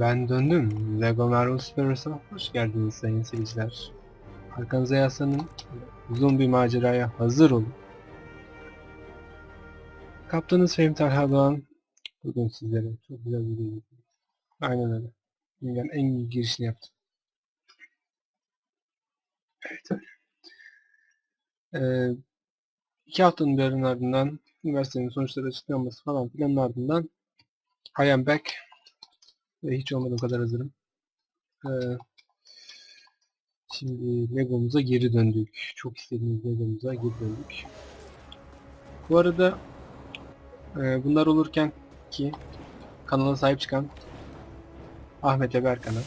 Ben döndüm. Lego Marvel Supers'a hoş geldiniz sayın seyirciler. Arkanıza yaslanın. Uzun bir maceraya hazır olun. Kaptanınız Fehmi Talha Doğan bugün sizlere çok güzel bir video. Aynen öyle. Dünyanın en iyi girişini yaptım. Evet öyle. Ee, iki haftanın bir ardından üniversitenin sonuçları açıklanması falan filanın ardından I am back ve hiç olmadığım kadar hazırım. Ee, şimdi Lego'muza geri döndük. Çok istediğimiz Lego'muza geri döndük. Bu arada e, bunlar olurken ki kanala sahip çıkan Ahmet ve Berkan'a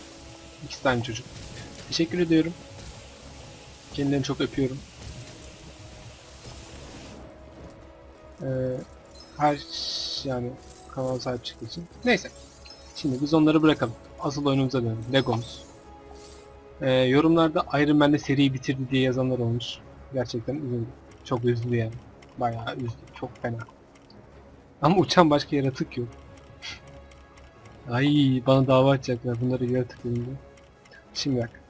de aynı çocuk. Teşekkür ediyorum. Kendilerini çok öpüyorum. Ee, her yani kanala sahip çıktığı için. Neyse. Şimdi biz onları bırakalım. Asıl oyunumuza dönelim. Legomuz. Ee, yorumlarda Iron Man'de seriyi bitirdi diye yazanlar olmuş. Gerçekten üzüldüm. Çok üzdü yani. Bayağı üzdü. Çok fena. Ama uçan başka yaratık yok. Ay bana dava açacaklar bunları yaratık dediğinde. Şimdi bak.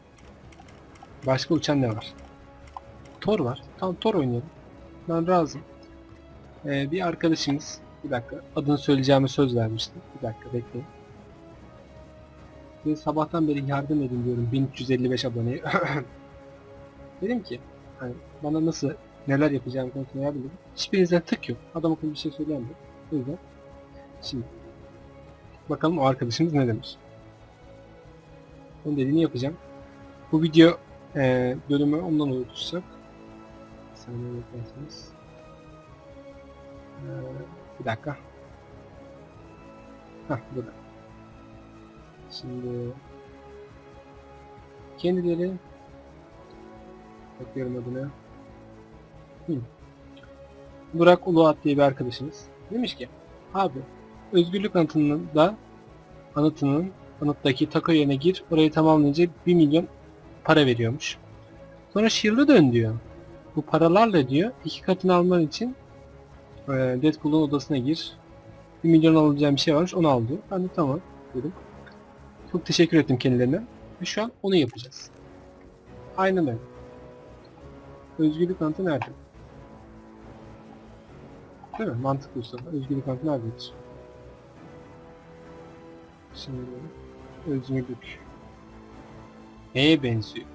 Başka uçan ne var? Thor var. Tamam Thor oynayalım. Ben razım. Ee, bir arkadaşımız bir dakika adını söyleyeceğime söz vermiştim. Bir dakika bekleyin. Ve sabahtan beri yardım edin diyorum 1355 aboneye. Dedim ki hani bana nasıl neler yapacağım konusunda yardım edin. Hiçbirinizden tık yok. Adam akıllı bir şey söyleyemiyor. O yüzden şimdi bakalım o arkadaşımız ne demiş. Onun dediğini yapacağım. Bu video e, bölümü ondan oluşacak. Bir saniye beklerseniz. Ee, bir dakika. Hah burada. Şimdi kendileri bakıyorum adına. Hı. Burak Uluat diye bir arkadaşımız demiş ki abi özgürlük anıtının da anıtının anıttaki taco yerine gir orayı tamamlayınca 1 milyon para veriyormuş. Sonra Shield'a dön diyor. Bu paralarla diyor iki katını alman için Deadpool'un odasına gir. 1 milyon alacağım bir şey varmış onu al diyor. Ben de tamam dedim. Çok teşekkür ettim kendilerine. Ve şu an onu yapacağız. Aynen öyle. Özgürlük anıtı nerede? Değil mi? Mantıklı usta. Özgürlük anıtı nerededir? Şimdi özgürlük. Neye benziyor?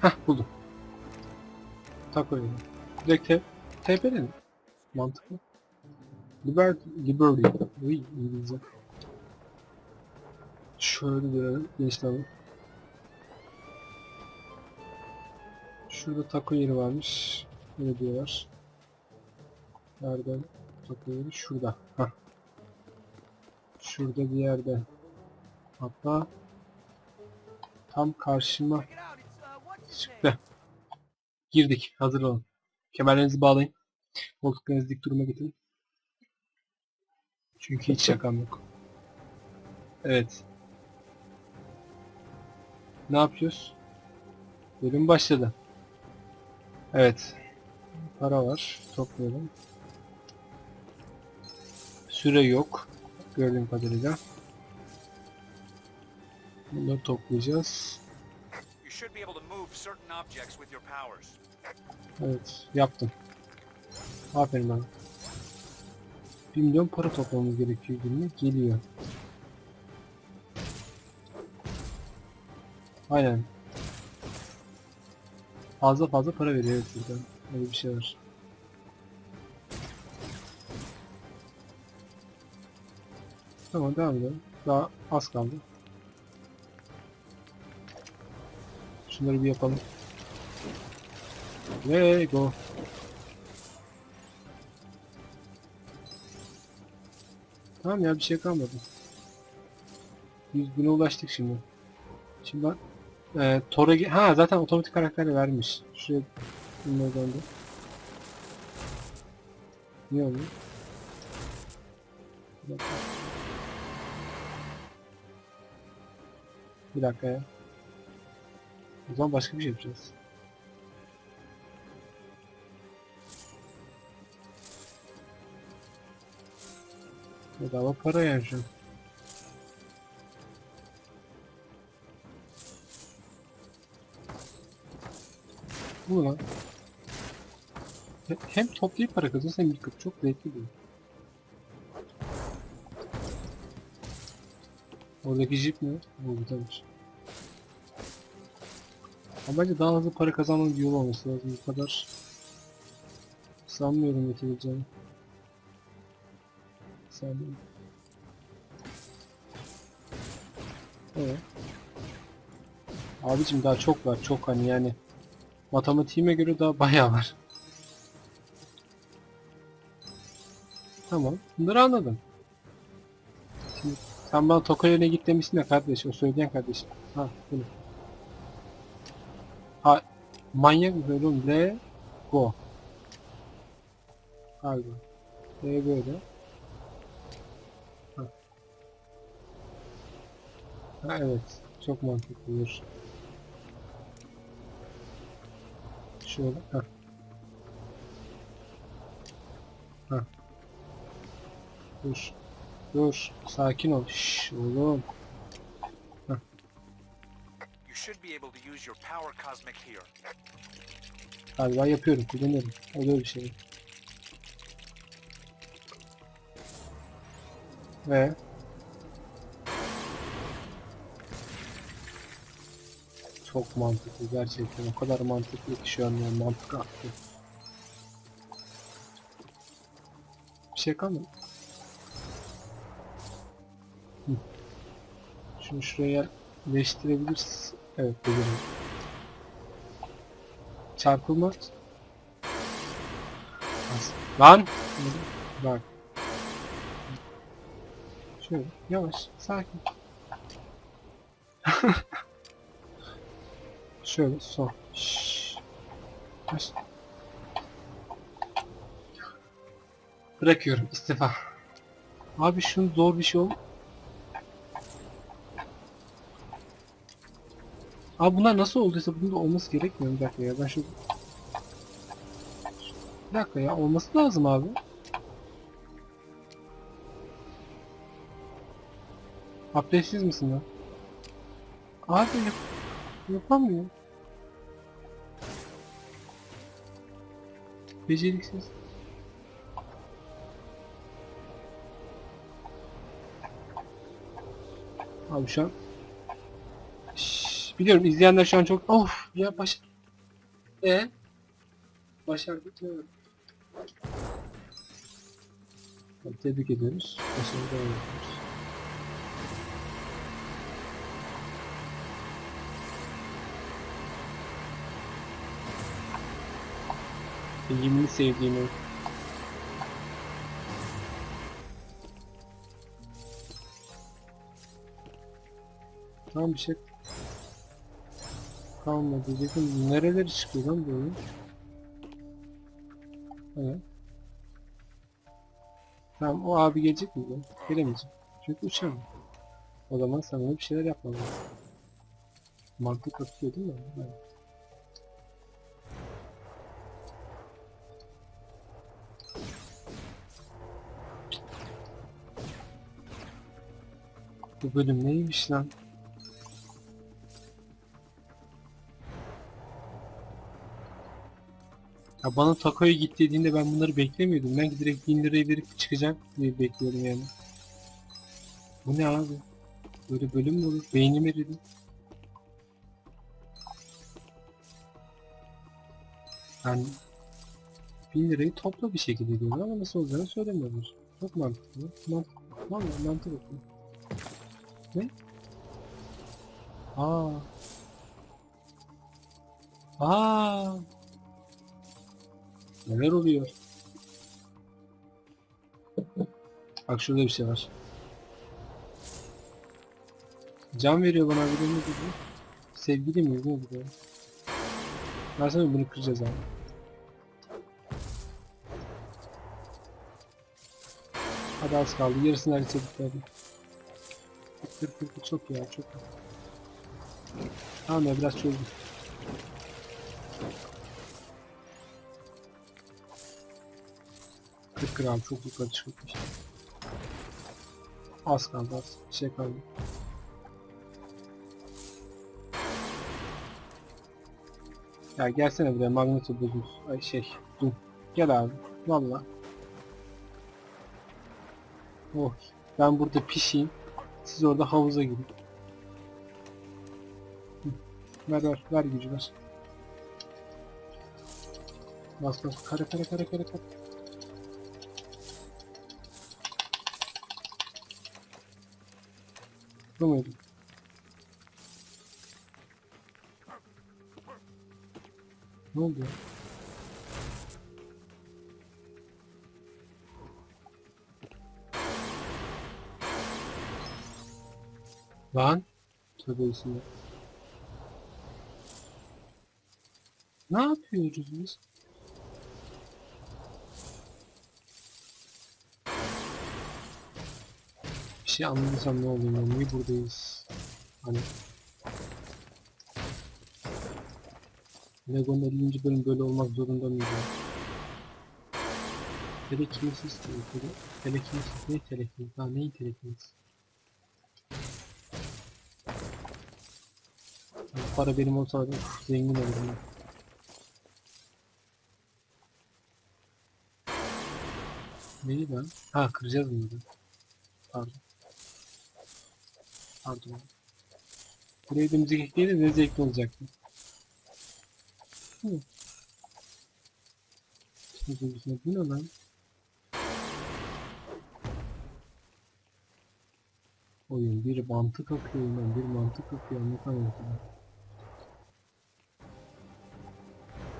Hah buldum. Taco yedim. Direkt te. Mantıklı. Liberty, Liberty. Uy, İngilizce. Şöyle dönelim, genişleyelim. Şurada taco yeri varmış. Ne diyorlar? Nereden taco yeri? Şurada. Hah. Şurada bir yerde. Hatta tam karşıma çıktı. Girdik. Hazır olun. Kemerlerinizi bağlayın. Koltuklarınızı dik duruma getirin. Çünkü hiç şakam yok. Evet. Ne yapıyoruz? Bölüm başladı. Evet. Para var. Toplayalım. Süre yok. Gördüğüm kadarıyla. Bunları toplayacağız. Evet. Yaptım. Aferin bana. 1 milyon para toplamamız gerekiyor günlük. Geliyor. Aynen. Fazla fazla para veriyor evet buradan. Öyle bir şey var. Tamam devam edelim. Daha az kaldı. Şunları bir yapalım. Ve go. Tamam ya bir şey kalmadı. 100 bine ulaştık şimdi. Şimdi ben e, Thor'a gi- ha zaten otomatik karakteri vermiş. Şuraya bunları döndü. Niye oluyor? Bir dakika. Bir dakika ya. O zaman başka bir şey yapacağız. Bedava para yani. Bu lan. He- Hem toplayıp para kazanıyorsun hem yıkıp çok zevkli değil. Oradaki jip mi? Bu güzelmiş. Ama bence daha hızlı para kazanmanın bir yolu olması lazım. Bu kadar sanmıyorum yetebileceğini. Sanmıyorum. Evet. Abicim daha çok var çok hani yani matematiğime göre daha bayağı var. Tamam. Bunları anladım. Şimdi sen bana Tokyo'ya git demişsin ya kardeş. O söyleyen kardeşim. Ha bunu. Ha manyak mı böyle oğlum? L go. Galiba. L böyle. Ha evet. Çok mantıklıdır. Şöyle. Ha. Ha. Dur. Dur. Sakin ol. Şşş oğlum. Here. Galiba yapıyorum. Kullanıyorum. Oluyor bir şey. Ve çok mantıklı gerçekten. O kadar mantıklı ki şu an yani mantık aktı. Bir şey kalmadı. Şunu şuraya değiştirebiliriz. Evet, bilirim. Çarpılma. Lan! Bak. Şöyle yavaş, sakin. Şöyle son. Şşş. Bırakıyorum istifa. Abi şunu zor bir şey ol. Abi bunlar nasıl olduysa bunun da olması gerekmiyor bir dakika ya ben şu Bir dakika ya olması lazım abi. Abdestsiz misin lan? Abi yap yapamıyor. Beceriksiz. Abi şu an Şşş, biliyorum izleyenler şu an çok of ya baş e başardık mı? Tabii Tebrik ediyoruz. Başarılı devam ediyoruz. Filmini sevdiğim oyun. Tamam bir şey kalmadı diyecektim. Nereleri çıkıyor lan bu oyun? Evet. Tamam o abi gelecek mi? Gelemeyecek. Çünkü uçamıyor. O zaman sen ona bir şeyler yapman lazım. Mantık atıyor değil mi? Evet. Bu bölüm neymiş lan? Ya bana Tako'ya git dediğinde ben bunları beklemiyordum. Ben direkt 1000 lirayı verip çıkacak diye bekliyordum yani. Bu ne abi? Böyle bölüm mü olur? Beynim eridi. Yani 1000 lirayı topla bir şekilde diyorlar ama nasıl olacağını söylemiyorlar. Çok mantıklı. Mantıklı. Vallahi mantıklı. Ne? Aa. Aa. Neler oluyor? Bak şurada bir şey var. Can veriyor bana bir ne dedi? Sevgili mi? Ne dedi? Ben sana bunu kıracağız abi. Hadi az kaldı. Yarısını halledip verdim. Kır kır kır çok ya çok. Tamam ya biraz çözdüm. Kır çok yukarı çıkmış. Az kaldı az. Şey kaldı. Ya gelsene buraya magneto bozmuş. Ay şey. Dur. Gel abi. Valla. Oh. Ben burada pişeyim. Siz orada havuza girin. Ver ver. Ver gücü ver. Bas bas. Kare kare kare kare kare. Bu muydu? Ne oldu ya? Lan. Tövbe bismillah. Ne yapıyoruz biz? Bir şey anladıysam ne oluyor? Niye buradayız? Hani Lego'nun 50. bölüm böyle olmak zorunda mıydı? Telekinesis diyor. Tele, telekinesis ne telekinesis? Ha neyi telekinesis? Para benim olsa zengin olurum ben. Neyi ben? Ha kıracağız bunları. Pardon. Pardon. Buraya da müzik ekleyince ne zevkli olacaktı. Hı. Şimdi bu ne lan? Oyun bir mantık akıyor bir mantık akıyor anlatamıyorum.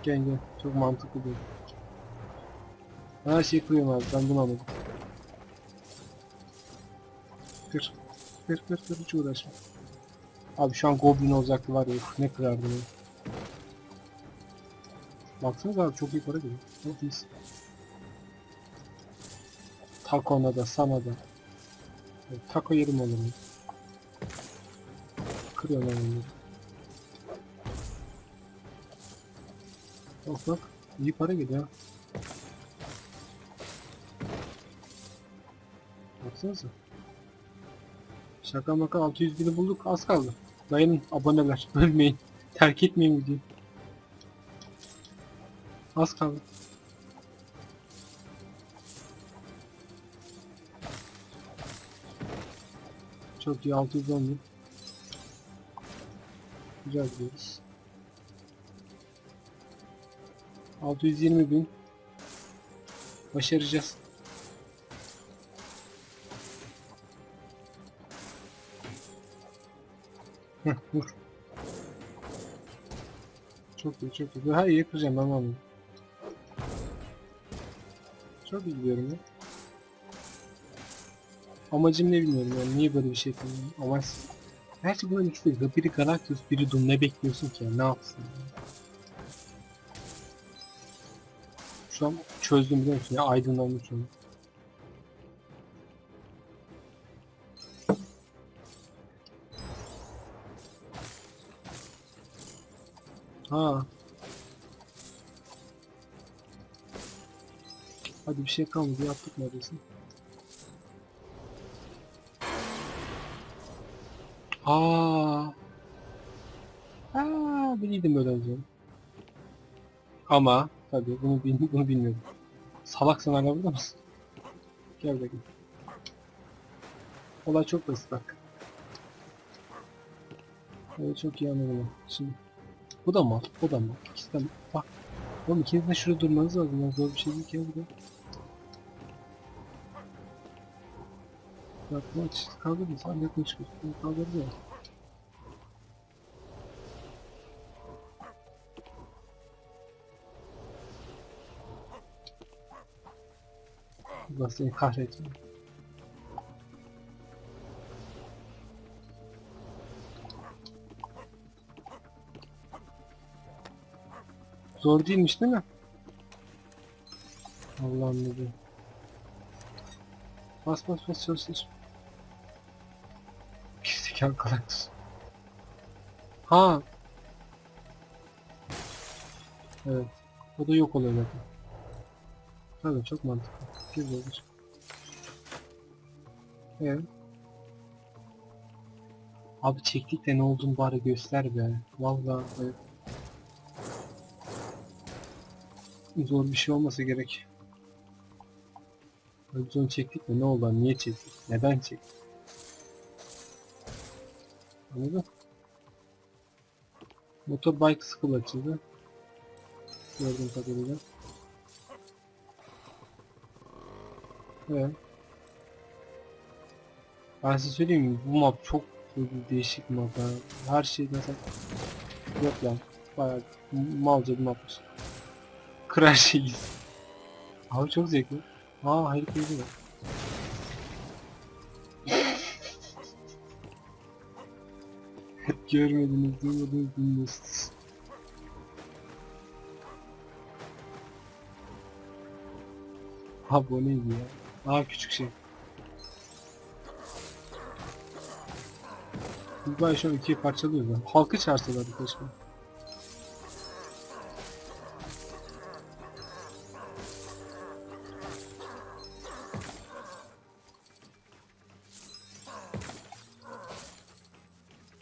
Gel çok mantıklı değil. Her şeyi kırıyorum abi ben bunu anladım. Kır. Kır kır kır hiç uğraşma. Abi şu an Goblin olacaktı var ya ne kırardım ya. Baksanıza abi çok iyi para geliyor. Çok iyisin. Tako'na da sana da. Taco yerim olur mu? Kırıyorum ben onları. Bak bak iyi para geliyor ha. Baksanıza. Şaka maka 600 bini bulduk az kaldı. Dayanın aboneler ölmeyin. Terk etmeyin videoyu. Az kaldı. Çok iyi 610 bin. Güzel gidiyoruz. 620 bin. Başaracağız. Heh, vur. Çok iyi, çok iyi. Her iyi kıracağım ben anladım. Çok iyi gidiyorum ya. Amacım ne bilmiyorum yani niye böyle bir şey yapıyorum amaç Gerçi bunların ikisi de biri Galactus biri Doom ne bekliyorsun ki ya ne yapsın yani? Şu an çözdüm biliyor musun ya an. Ha. Hadi bir şey kalmadı yaptık neredeyse. Aa. Aa, biliyordum böyle olacağını. Ama tabii bunu bil bunu bilmiyordum. Salak sen hala mısın? Gel bakayım. Olay çok basit bak. Evet çok iyi anladım. Şimdi bu da mal, bu da mal. İkisi de mal. Bak. Oğlum ikiniz de şurada durmanız lazım. Ya. Zor bir şey değil ki ya bu da. Yapma aç. Kaldırın. Sen yakın çıkıyorsun. Kaldırdı ya. Seni kahretsin. Zor değilmiş değil mi? Allah'ım ne diyor. Bas bas bas çalıştır. Gerizekalı Galactus. Ha. Evet. O da yok oluyor zaten. Tabii çok mantıklı. Güzel olur. Evet. Abi çektik de ne olduğunu bari göster be. Vallahi be. Zor bir şey olmasa gerek. Biz onu çektik de ne oldu? Niye çektik? Neden çektik? Anladın? Motorbike school açıldı. Gördüğüm kadarıyla. Evet. Ben size söyleyeyim mi? Bu map çok değişik map ya. Her şey mesela yok lan. Bayağı malca bir mapmış. Her şeyiz. Abi çok zevkli. Aa hayır kıydı var. Görmediniz, duymadınız, bilmiyorsunuz. Ha bu neydi ya? Aa küçük şey. Bayağı şu an ikiye parçalıyoruz lan. Halkı çağırsalardı keşke.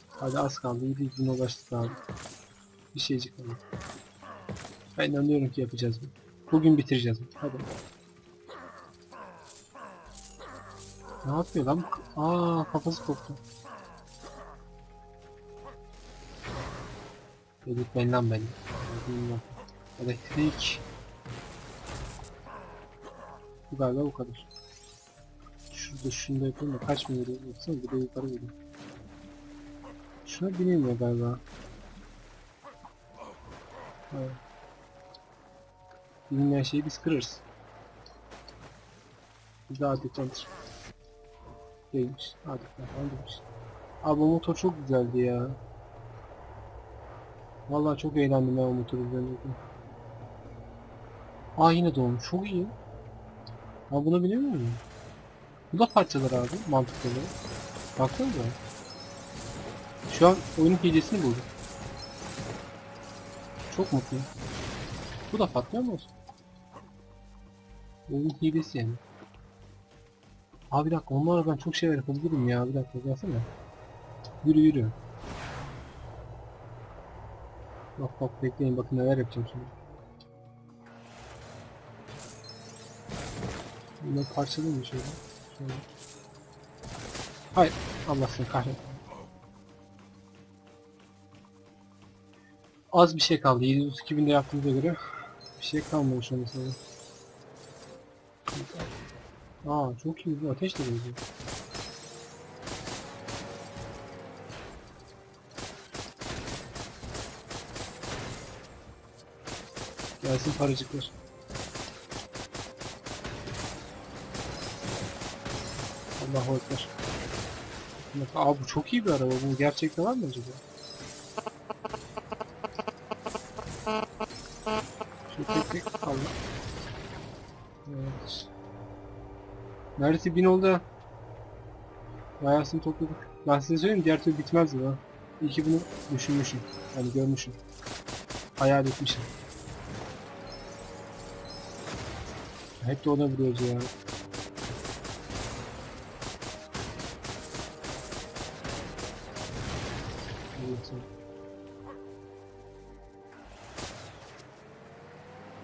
Hadi az kaldı. 700 bin ulaştık abi. Bir şeycik kaldı. Ben inanıyorum ki yapacağız bunu. Bugün bitireceğiz bunu. Hadi. Ne yapıyor lan? Aa kafası koptu. Ben lan beni. Bilmiyorum. Elektrik. Bu galiba bu kadar. Şurada şunu da yapayım da kaç mı veriyor? Baksana bir de yukarı veriyor. Şuna binemiyor galiba. Evet. Bilinmeyen şeyi biz kırarız. Bir daha adettendir. Değilmiş. Adetten falan değilmiş. Abi o motor çok güzeldi ya. Vallahi çok eğlendim ben o motoru üzerindeyken. Aa yine dolmuş. Çok iyi. Aa buna biniyor muyum? Bu da parçalar abi mantıklı. Baksanıza. Şu an oyunun hilesini buldum. Çok mutluyum. Bu da patlıyor mu? Oyunun hilesi yani. Abi bir dakika onlarla ben çok şeyler yapabilirim ya bir dakika gelsene. Yürü yürü. Bak bak bekleyin bakın neler yapacağım şimdi. Bunları parçalayayım mı şöyle? şöyle. Hayır Allah seni kahretsin. Az bir şey kaldı. 732 binde yaptığımıza göre bir şey kalmamış onun sana. Aa çok iyi ateş de benziyor. Gelsin paracıklar. Allahu Ekber. Aa bu çok iyi bir araba. Bu gerçekten var mı acaba? Neredeyse bin oldu. Bayağısını topladık. Ben size söyleyeyim diğer türlü bitmezdi ha. İyi ki bunu düşünmüşüm. Yani görmüşüm. Hayal etmişim. Hep de ona vuruyoruz ya.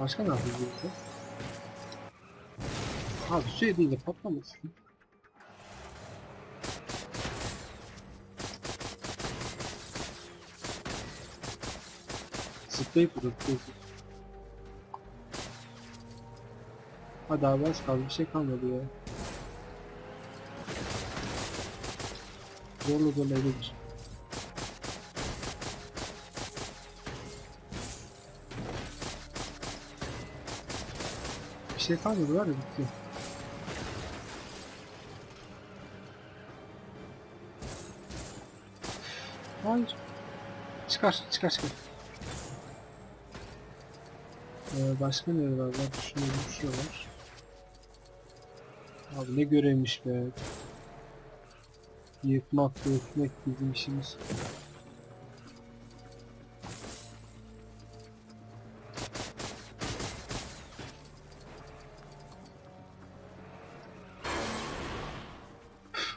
Başka ne yapıyoruz? Abi şey değil de patlamasın. Zıplayıp vurup Hadi abi az kaldı bir şey kalmadı ya. Zorla zorla edebilir. Bir şey kalmadı var ya bitti. Hayır. Çıkar, çıkar, çıkar. Ee, başka neler var? Bak şurada, şurada var. Abi ne görevmiş be. Yıkmak, dökmek bizim işimiz.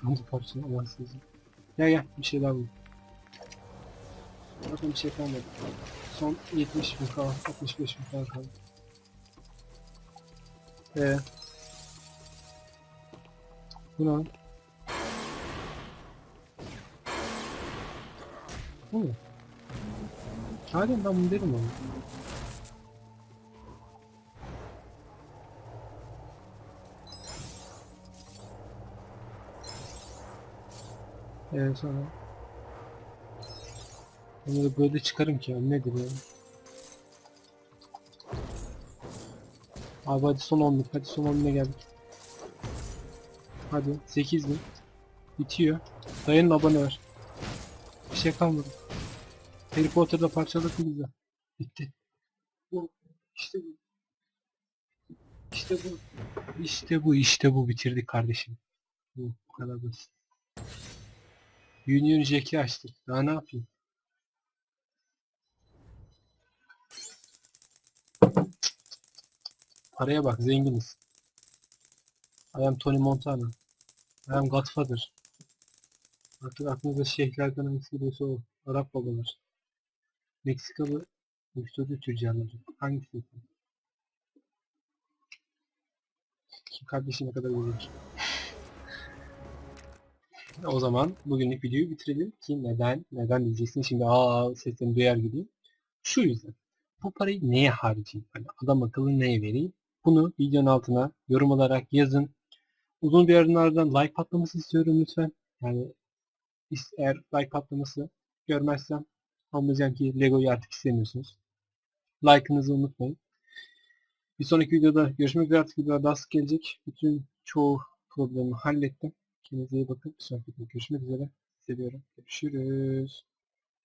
Onu parçalamazsınız. Gel gel bir şey daha bul. Zaten bir şey kalmadı. Son 70 bin falan, 65 bin falan kaldı. Ee. Bu ne? Bu mu? Hadi ben bunu derim onu. Ee sonra Da böyle çıkarım ki abi nedir yani? Abi hadi son 10'luk hadi son 10'luğa geldik. Hadi 8 bin. Bitiyor. Dayanın abone ver. Bir şey kalmadı. Harry Potter'da parçaladık mı bize? Bitti. Bu. İşte bu. İşte bu. İşte bu. işte bu. Bitirdik kardeşim. Bu, bu kadar basit. Union Jack'i açtık. Daha ne yapayım? Paraya bak zenginiz. I am Tony Montana. I am Godfather. Artık aklınıza şeyhlerden hangisi geliyorsa o. Arap babalar. Meksikalı uyuşturucu tüccarları. Hangisi? Kim kardeşine kadar gelir? o zaman bugünlük videoyu bitirelim ki neden neden diyeceksin şimdi aa sesini duyar gibi. Şu yüzden. Bu parayı neye harcayayım? Hani adam akıllı neye vereyim? Bunu videonun altına yorum olarak yazın. Uzun bir aralardan like patlaması istiyorum lütfen. Yani eğer like patlaması görmezsem anlayacağım ki Lego'yu artık istemiyorsunuz. Like'ınızı unutmayın. Bir sonraki videoda görüşmek üzere artık videolar daha sık gelecek. Bütün çoğu problemi hallettim. Kendinize iyi bakın. Bir sonraki videoda görüşmek üzere. Seviyorum. Görüşürüz.